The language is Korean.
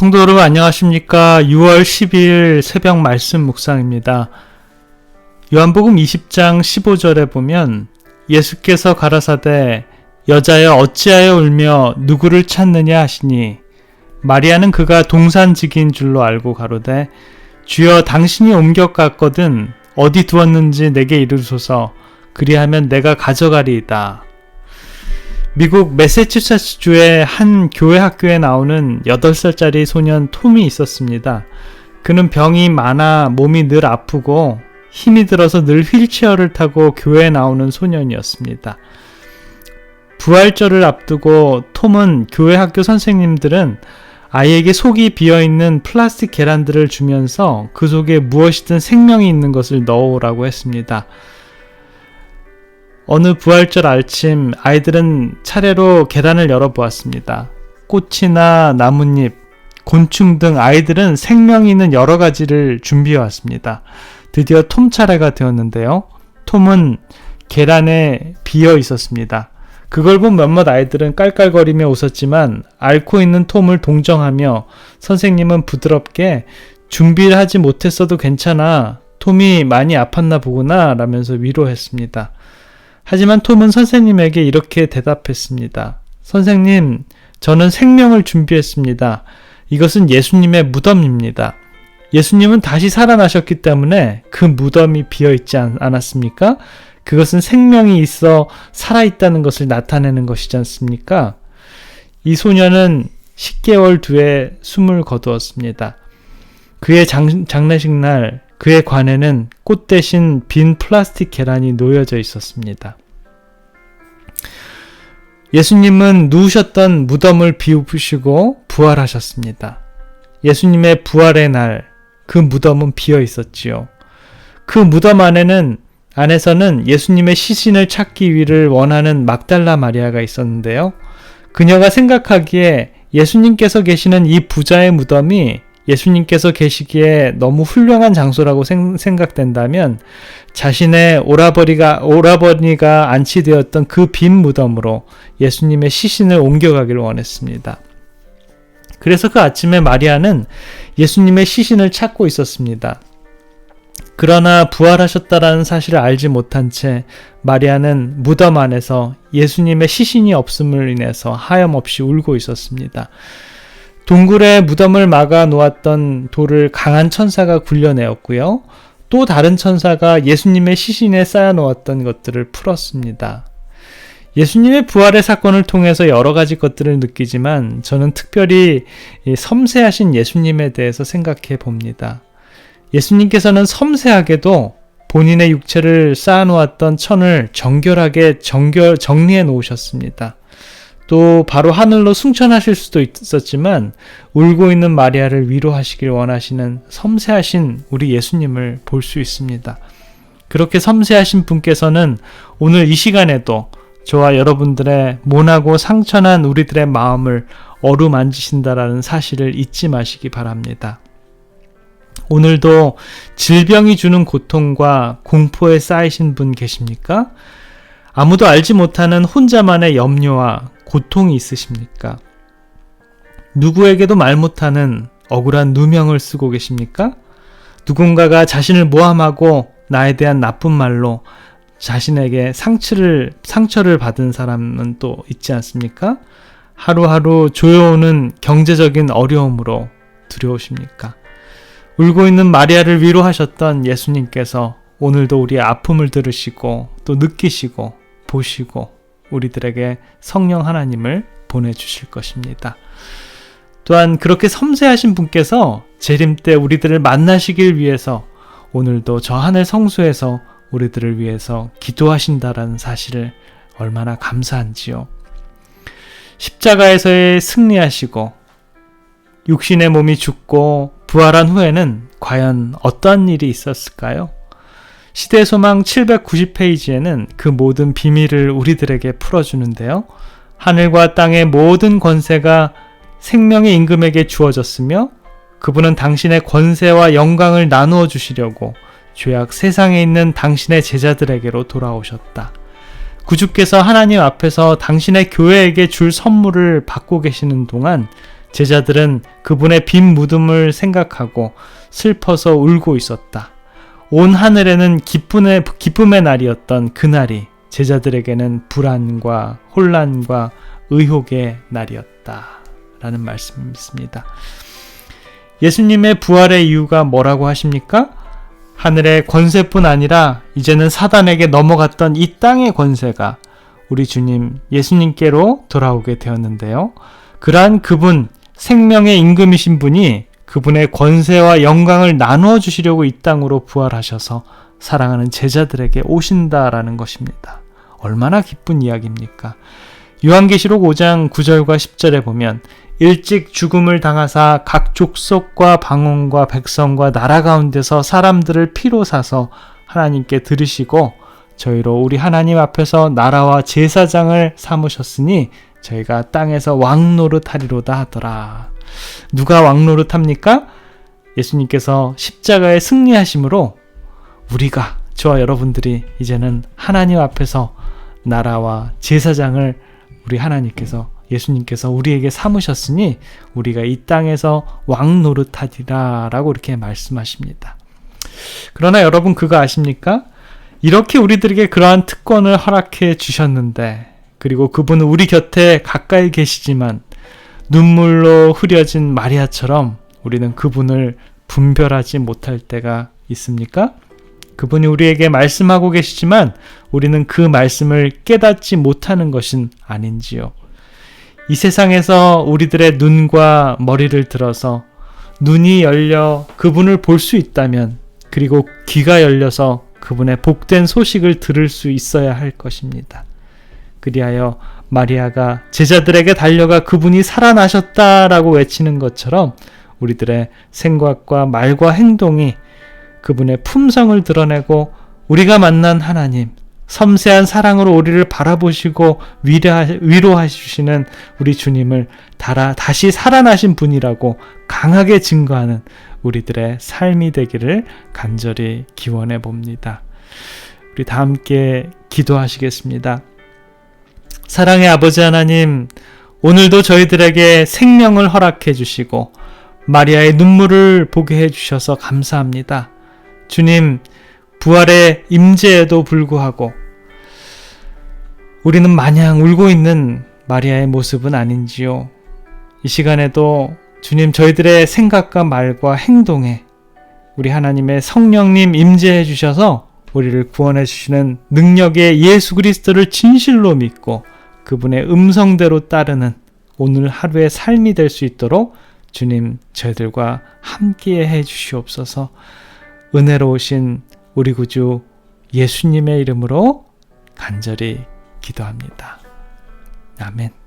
성도 여러분 안녕하십니까? 6월 12일 새벽 말씀 묵상입니다. 요한복음 20장 15절에 보면 예수께서 가라사대 여자여 어찌하여 울며 누구를 찾느냐 하시니 마리아는 그가 동산직인 줄로 알고 가로되 주여 당신이 옮겨 갔거든 어디 두었는지 내게 이르소서 그리하면 내가 가져가리이다. 미국 매세추세츠주의 한 교회 학교에 나오는 8살짜리 소년 톰이 있었습니다. 그는 병이 많아 몸이 늘 아프고 힘이 들어서 늘 휠체어를 타고 교회에 나오는 소년이었습니다. 부활절을 앞두고 톰은 교회 학교 선생님들은 아이에게 속이 비어 있는 플라스틱 계란들을 주면서 그 속에 무엇이든 생명이 있는 것을 넣으라고 했습니다. 어느 부활절 아침 아이들은 차례로 계란을 열어보았습니다. 꽃이나 나뭇잎, 곤충 등 아이들은 생명이 있는 여러 가지를 준비해 왔습니다. 드디어 톰 차례가 되었는데요. 톰은 계란에 비어 있었습니다. 그걸 본 몇몇 아이들은 깔깔거리며 웃었지만 앓고 있는 톰을 동정하며 선생님은 부드럽게 준비를 하지 못했어도 괜찮아. 톰이 많이 아팠나 보구나 라면서 위로했습니다. 하지만 톰은 선생님에게 이렇게 대답했습니다. 선생님, 저는 생명을 준비했습니다. 이것은 예수님의 무덤입니다. 예수님은 다시 살아나셨기 때문에 그 무덤이 비어 있지 않았습니까? 그것은 생명이 있어 살아있다는 것을 나타내는 것이지 않습니까? 이 소녀는 10개월 뒤에 숨을 거두었습니다. 그의 장, 장례식 날 그의 관에는 꽃 대신 빈 플라스틱 계란이 놓여져 있었습니다. 예수님은 누우셨던 무덤을 비우시고 부활하셨습니다. 예수님의 부활의 날, 그 무덤은 비어 있었지요. 그 무덤 안에는 안에서는 예수님의 시신을 찾기 위를 원하는 막달라 마리아가 있었는데요. 그녀가 생각하기에 예수님께서 계시는 이 부자의 무덤이 예수님께서 계시기에 너무 훌륭한 장소라고 생, 각된다면 자신의 오라버니가 오라버니가 안치되었던 그 빈 무덤으로 예수님의 시신을 옮겨가기를 원했습니다. 그래서 그 아침에 마리아는 예수님의 시신을 찾고 있었습니다. 그러나 부활하셨다라는 사실을 알지 못한 채 마리아는 무덤 안에서 예수님의 시신이 없음을 인해서 하염없이 울고 있었습니다. 동굴에 무덤을 막아 놓았던 돌을 강한 천사가 굴려내었고요. 또 다른 천사가 예수님의 시신에 쌓아 놓았던 것들을 풀었습니다. 예수님의 부활의 사건을 통해서 여러 가지 것들을 느끼지만 저는 특별히 섬세하신 예수님에 대해서 생각해 봅니다. 예수님께서는 섬세하게도 본인의 육체를 쌓아놓았던 천을 정결하게 정결, 정리해 놓으셨습니다. 또 바로 하늘로 승천하실 수도 있었지만 울고 있는 마리아를 위로하시길 원하시는 섬세하신 우리 예수님을 볼 수 있습니다. 그렇게 섬세하신 분께서는 오늘 이 시간에도 저와 여러분들의 모나고 상처난 우리들의 마음을 어루만지신다라는 사실을 잊지 마시기 바랍니다. 오늘도 질병이 주는 고통과 공포에 쌓이신 분 계십니까? 아무도 알지 못하는 혼자만의 염려와 고통이 있으십니까? 누구에게도 말 못하는 억울한 누명을 쓰고 계십니까? 누군가가 자신을 모함하고 나에 대한 나쁜 말로 자신에게 상처를, 상처를 받은 사람은 또 있지 않습니까? 하루하루 조여오는 경제적인 어려움으로 두려우십니까? 울고 있는 마리아를 위로하셨던 예수님께서 오늘도 우리의 아픔을 들으시고 또 느끼시고 보시고 우리들에게 성령 하나님을 보내주실 것입니다. 또한 그렇게 섬세하신 분께서 재림 때 우리들을 만나시길 위해서 오늘도 저 하늘 성수에서 우리들을 위해서 기도하신다라는 사실을 얼마나 감사한지요. 십자가에서의 승리하시고 육신의 몸이 죽고 부활한 후에는 과연 어떤 일이 있었을까요? 시대 소망 790페이지에는 그 모든 비밀을 우리들에게 풀어주는데요. 하늘과 땅의 모든 권세가 생명의 임금에게 주어졌으며 그분은 당신의 권세와 영광을 나누어 주시려고 죄악 세상에 있는 당신의 제자들에게로 돌아오셨다. 구주께서 하나님 앞에서 당신의 교회에게 줄 선물을 받고 계시는 동안 제자들은 그분의 빈 무덤을 생각하고 슬퍼서 울고 있었다. 온 하늘에는 기쁨의, 기쁨의 날이었던 그날이 제자들에게는 불안과 혼란과 의혹의 날이었다. 라는 말씀입니다. 예수님의 부활의 이유가 뭐라고 하십니까? 하늘의 권세뿐 아니라 이제는 사단에게 넘어갔던 이 땅의 권세가 우리 주님 예수님께로 돌아오게 되었는데요. 그러한 그분 생명의 임금이신 분이 그분의 권세와 영광을 나누어 주시려고 이 땅으로 부활하셔서 사랑하는 제자들에게 오신다라는 것입니다. 얼마나 기쁜 이야기입니까? 요한계시록 5장 9절과 10절에 보면 일찍 죽음을 당하사 각 족속과 방언과 백성과 나라 가운데서 사람들을 피로 사서 하나님께 들으시고 저희로 우리 하나님 앞에서 나라와 제사장을 삼으셨으니 저희가 땅에서 왕 노릇 하리로다 하더라. 누가 왕 노릇 합니까? 예수님께서 십자가에 승리하심으로 우리가 저와 여러분들이 이제는 하나님 앞에서 나라와 제사장을 우리 하나님께서 예수님께서 우리에게 삼으셨으니 우리가 이 땅에서 왕 노릇하리라라고 이렇게 말씀하십니다. 그러나 여러분 그거 아십니까? 이렇게 우리들에게 그러한 특권을 허락해 주셨는데 그리고 그분은 우리 곁에 가까이 계시지만 눈물로 흐려진 마리아처럼 우리는 그분을 분별하지 못할 때가 있습니까? 그분이 우리에게 말씀하고 계시지만 우리는 그 말씀을 깨닫지 못하는 것은 아닌지요. 이 세상에서 우리들의 눈과 머리를 들어서 눈이 열려 그분을 볼 수 있다면 그리고 귀가 열려서 그분의 복된 소식을 들을 수 있어야 할 것입니다. 그리하여 마리아가 제자들에게 달려가 그분이 살아나셨다라고 외치는 것처럼 우리들의 생각과 말과 행동이 그분의 품성을 드러내고 우리가 만난 하나님, 섬세한 사랑으로 우리를 바라보시고 위로해 주시는 우리 주님을 달아, 다시 살아나신 분이라고 강하게 증거하는 우리들의 삶이 되기를 간절히 기원해 봅니다. 우리 다 함께 기도하시겠습니다. 사랑의 아버지 하나님, 오늘도 저희들에게 생명을 허락해 주시고 마리아의 눈물을 보게 해 주셔서 감사합니다. 주님, 부활의 임재에도 불구하고 우리는 마냥 울고 있는 마리아의 모습은 아닌지요. 이 시간에도 주님 저희들의 생각과 말과 행동에 우리 하나님의 성령님 임재해 주셔서 우리를 구원해 주시는 능력의 예수 그리스도를 진실로 믿고 그분의 음성대로 따르는 오늘 하루의 삶이 될 수 있도록 주님 저희들과 함께 해 주시옵소서 은혜로우신 우리 구주 예수님의 이름으로 간절히 기도합니다. 아멘.